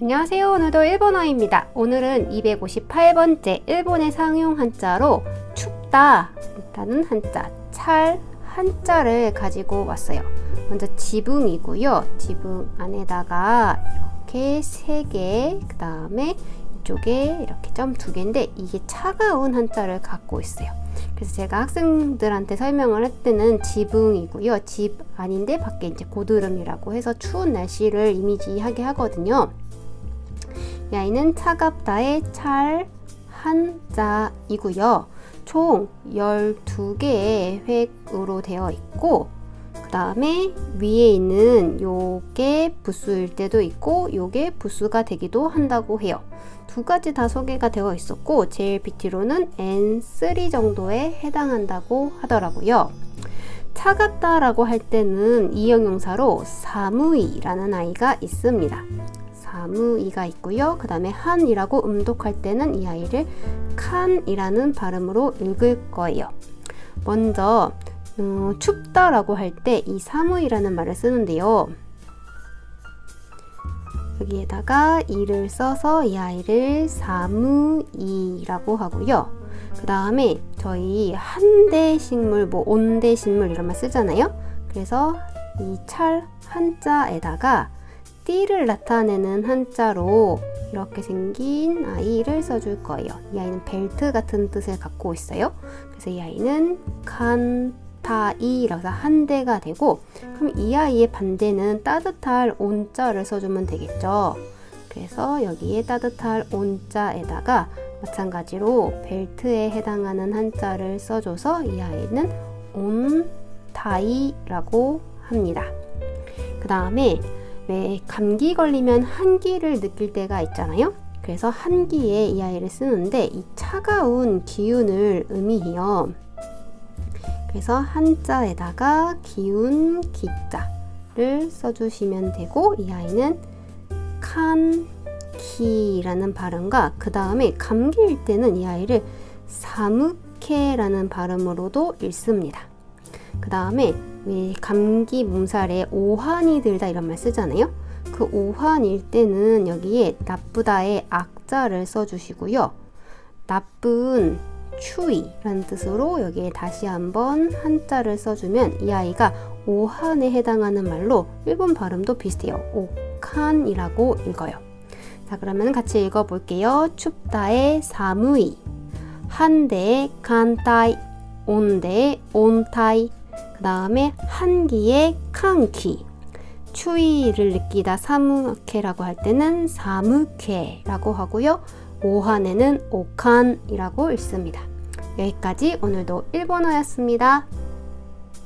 안녕하세요. 오늘도 일본어입니다. 오늘은 258번째 일본의 상용 한자로 춥다 라는 한자, 찰 한자를 가지고 왔어요. 먼저 지붕이고요. 지붕 안에다가 이렇게 세 개, 그 다음에 이쪽에 이렇게 점 두 개인데 이게 차가운 한자를 갖고 있어요. 그래서 제가 학생들한테 설명을 할 때는 지붕이고요. 집 아닌데 밖에 이제 고드름이라고 해서 추운 날씨를 이미지하게 하거든요. 이 아이는 차갑다의 찰 한자이고요. 총 12개의 획으로 되어 있고 그 다음에 위에 있는 요게 부수일 때도 있고 요게 부수가 되기도 한다고 해요. 두 가지 다 소개가 되어 있었고 비티로는 N3 정도에 해당한다고 하더라고요. 차갑다라고 할 때는 이 형용사로 사무이라는 아이가 있습니다. 사무이가 있고요. 그 다음에 한이라고 음독할 때는 이 아이를 칸이라는 발음으로 읽을 거예요. 먼저 음, 춥다라고 할 때 이 사무이라는 말을 쓰는데요. 여기에다가 이를 써서 이 아이를 사무이라고 하고요. 그 다음에 저희 한대 식물, 뭐 온대 식물 이런 말 쓰잖아요. 그래서 이 찰 한자에다가 띠를 나타내는 한자로 이렇게 생긴 아이를 써줄 거예요. 이 아이는 벨트 같은 뜻을 갖고 있어요. 그래서 이 아이는 칸타이라고 해서 한 대가 되고 그럼 이 아이의 반대는 따뜻할 온자를 써주면 되겠죠. 그래서 여기에 따뜻할 온자에다가 마찬가지로 벨트에 해당하는 한자를 써줘서 이 아이는 온타이라고 합니다. 그 다음에 왜 감기 걸리면 한기를 느낄 때가 있잖아요. 그래서 한기에 이 아이를 쓰는데 이 차가운 기운을 의미해요. 그래서 한자에다가 기운 기자를 써주시면 되고 이 아이는 칸키라는 발음과 그 다음에 감기일 때는 이 아이를 사무케라는 발음으로도 읽습니다. 그 다음에 왜 감기 몸살에 오한이 들다 이런 말 쓰잖아요. 그 오한일 때는 여기에 나쁘다의 악자를 써주시고요. 나쁜 추위라는 뜻으로 여기에 다시 한번 한자를 써주면 이 아이가 오한에 해당하는 말로 일본 발음도 비슷해요. 오칸이라고 읽어요. 자 그러면 같이 읽어볼게요. 춥다의 사무이, 한대의 칸타이, 온대의 온타이, 그 다음에 한기의 칸키, 추위를 느끼다 사무케라고 할 때는 사무케라고 하고요. 오한에는 오칸이라고 읽습니다. 여기까지 오늘도 일본어였습니다.